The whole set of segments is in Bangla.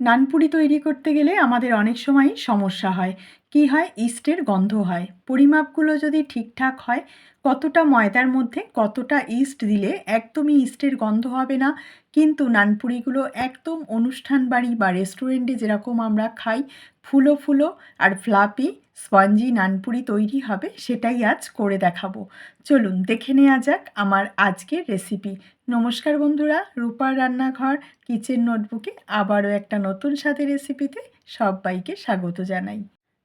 নানপুরি তৈরি করতে গেলে আমাদের অনেক সময় সমস্যা হয়। কি হয়? ইস্টের গন্ধ হয়। পরিমাপগুলো যদি ঠিকঠাক হয়, কতটা ময়দার মধ্যে কতটা ইস্ট দিলে একদমই ইস্টের গন্ধ হবে না? কিন্তু নানপুরিগুলো একদম অনুষ্ঠান বাড়ি বা রেস্টুরেন্টে যেরকম আমরা খাই, ফুলো ফুলো আর ফ্লাপি স্পঞ্জি নানপুরি তৈরি হবে, সেটাই আজ করে দেখাবো। চলুন, দেখে নেওয়া যাক আমার আজকের রেসিপি। নমস্কার বন্ধুরা, রূপার রান্নাঘর, কিচেন নোটবুকে আবারও একটা নতুন স্বাদের রেসিপিতে সবাইকে স্বাগত জানাই।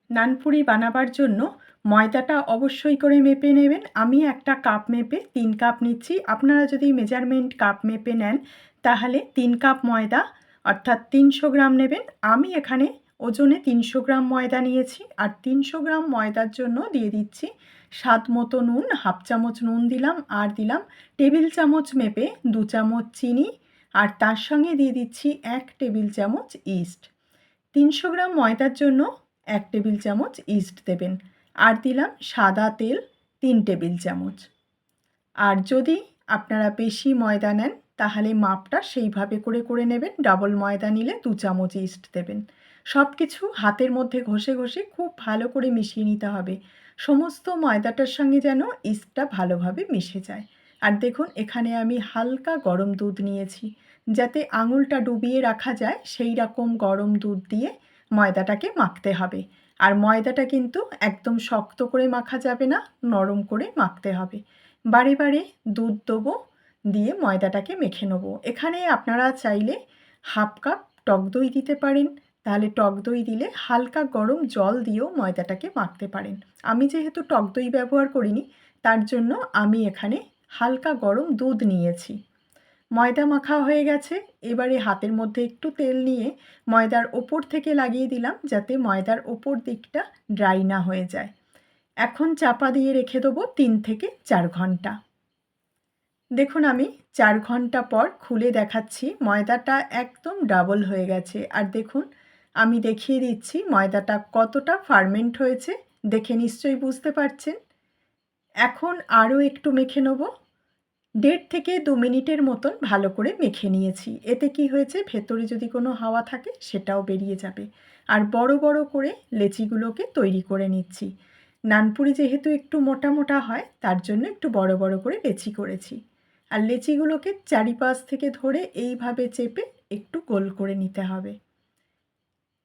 নানপুরি বানাবার জন্য ময়দাটা অবশ্যই করে মেপে নেবেন। আমি একটা কাপ মেপে তিন কাপ নিচ্ছি। আপনারা যদি মেজারমেন্ট কাপ মেপে নেন, তাহলে তিন কাপ ময়দা, অর্থাৎ তিনশো গ্রাম নেবেন। আমি এখানে ওজনে তিনশো গ্রাম ময়দা নিয়েছি আর তিনশো গ্রাম ময়দার জন্য দিয়ে দিচ্ছি স্বাদ মতো নুন, হাফ চামচ নুন দিলাম আর দিলাম টেবিল চামচ মেপে দু চামচ চিনি আর তার সঙ্গে দিয়ে দিচ্ছি এক টেবিল চামচ ইস্ট। তিনশো গ্রাম ময়দার জন্য এক টেবিল চামচ ইস্ট দেবেন। আর দিলাম সাদা তেল তিন টেবিল চামচ। আর যদি আপনারা বেশি ময়দা নেন, তাহলে মাপটা সেইভাবে করে করে নেবেন। ডাবল ময়দা নিলে দু চামচ ইস্ট দেবেন। সব কিছু হাতের মধ্যে ঘষে ঘষে খুব ভালো করে মিশিয়ে নিতে হবে। সমস্ত ময়দাটার সঙ্গে যেন ইস্টটা ভালোভাবে মিশে যায়। আর দেখুন, এখানে আমি হালকা গরম দুধ নিয়েছি। যাতে আঙুলটা ডুবিয়ে রাখা যায়, সেই রকম গরম দুধ দিয়ে ময়দাটাকে মাখতে হবে। আর ময়দাটা কিন্তু একদম শক্ত করে মাখা যাবে না, নরম করে মাখতে হবে। বারে বারে দুধ দেবো, দিয়ে ময়দাটাকে মেখে নেব। এখানে আপনারা চাইলে হাফ কাপ টক দই দিতে পারেন। তাহলে টক দই দিলে হালকা গরম জল দিয়েও ময়দাটাকে মাখতে পারেন। আমি যেহেতু টক দই ব্যবহার করিনি, তার জন্য আমি এখানে হালকা গরম দুধ নিয়েছি। ময়দা মাখা হয়ে গেছে। এবারে হাতের মধ্যে একটু তেল নিয়ে ময়দার ওপর থেকে লাগিয়ে দিলাম যাতে ময়দার ওপর দিকটা ড্রাই না হয়ে যায়। এখন চাপা দিয়ে রেখে দেবো তিন থেকে চার ঘণ্টা। দেখুন আমি চার ঘণ্টা পর খুলে দেখাচ্ছি ময়দাটা একদম ডাবল হয়ে গেছে। আর দেখুন, আমি দেখিয়ে দিচ্ছি ময়দাটা কতটা ফার্মেন্ট হয়েছে। দেখে নিশ্চয়ই বুঝতে পারছেন। এখন আরও একটু মেখে নেব। দেড় থেকে দু মিনিটের মতন ভালো করে মেখে নিয়েছি। এতে কি হয়েছে? ভেতরে যদি কোনো হাওয়া থাকে, সেটাও বেরিয়ে যাবে। আর বড় বড় করে লেচিগুলোকে তৈরি করে নিচ্ছি। নানপুরি যেহেতু একটু মোটা মোটা হয়, তার জন্য একটু বড় বড় করে লেচি করেছি। আর লেচিগুলোকে চারিপাশ থেকে ধরে এইভাবে চেপে একটু গোল করে নিতে হবে।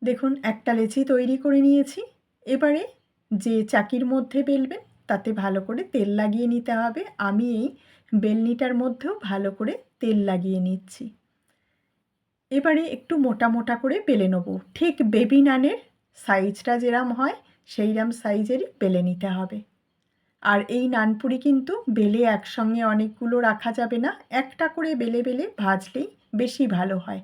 দেখুন, একটা লেচি তৈরি করে নিয়েছি। এবারে যে চাকির মধ্যে বেলবেন, তাতে ভালো করে তেল লাগিয়ে নিতে হবে। আমি এই বেলনিটার মধ্যেও ভালো করে তেল লাগিয়ে নিচ্ছি। এবারে একটু মোটা মোটা করে বেলে নেব। ঠিক বেবি নানের সাইজটা যেরাম হয় সেই সেইরাম সাইজেরই বেলে নিতে হবে। আর এই নানপুরি কিন্তু বেলে একসঙ্গে অনেকগুলো রাখা যাবে না, একটা করে বেলে বেলে ভাজলেই বেশি ভালো হয়।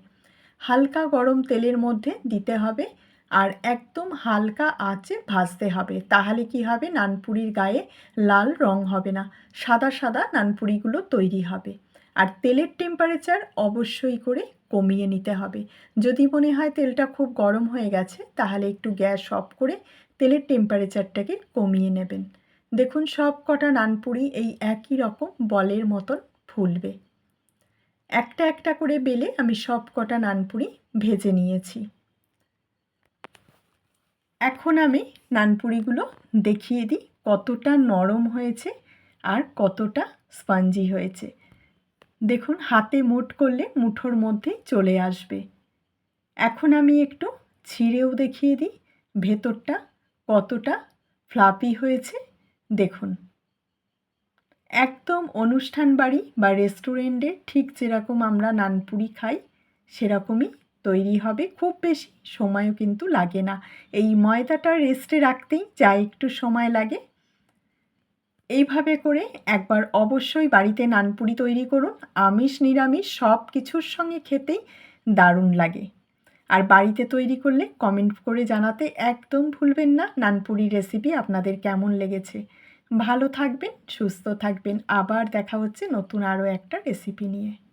হালকা গরম তেলের মধ্যে দিতে হবে আর একদম হালকা আঁচে ভাজতে হবে। তাহলে কি হবে? নানপুরির গায়ে লাল রং হবে না। সাদা সাদা নানপুরিগুলো তৈরি হবে। আর তেলের টেম্পারেচার অবশ্যই করে কমিয়ে নিতে হবে। যদি মনে হয় তেলটা খুব গরম হয়ে গেছে, তাহলে একটু গ্যাস অফ করে তেলের টেম্পারেচারটাকে কমিয়ে নেবেন। দেখুন, সব কটা নানপুরি এই একই রকম বলের মতন ফুলবে। একটা একটা করে বেলে আমি সব কটা নানপুরি ভেজে নিয়েছি। এখন আমি নানপুরিগুলো দেখিয়ে দিই, কতটা নরম হয়েছে আর কতটা স্পঞ্জি হয়েছে। দেখুন, হাতে মুঠ করলে মুঠোর মধ্যেই চলে আসবে। এখন আমি একটু ছিঁড়েও দেখিয়ে দিই, ভেতরটা কতটা ফ্লাপি হয়েছে। দেখুন, একদম অনুষ্ঠান বাড়ি বা রেস্টুরেন্টে ঠিক যেরকম আমরা নানপুরি খাই, সেরকমই তৈরি হবে, খুব বেশি সময়ও কিন্তু লাগে না। এই ময়দাটা রেস্টে রাখতেই যা একটু সময় লাগে। এইভাবে করে একবার অবশ্যই বাড়িতে নানপুরি তৈরি করুন। আমিষ, নিরামিষ সব কিছুর সঙ্গে খেতেই দারুণ লাগে। আর বাড়িতে তৈরি করলে কমেন্ট করে জানাতে একদম ভুলবেন না নানপুরি রেসিপি আপনাদের কেমন লেগেছে। ভালো থাকবেন, সুস্থ থাকবেন। আবার দেখা হচ্ছে নতুন আরও একটা রেসিপি নিয়ে।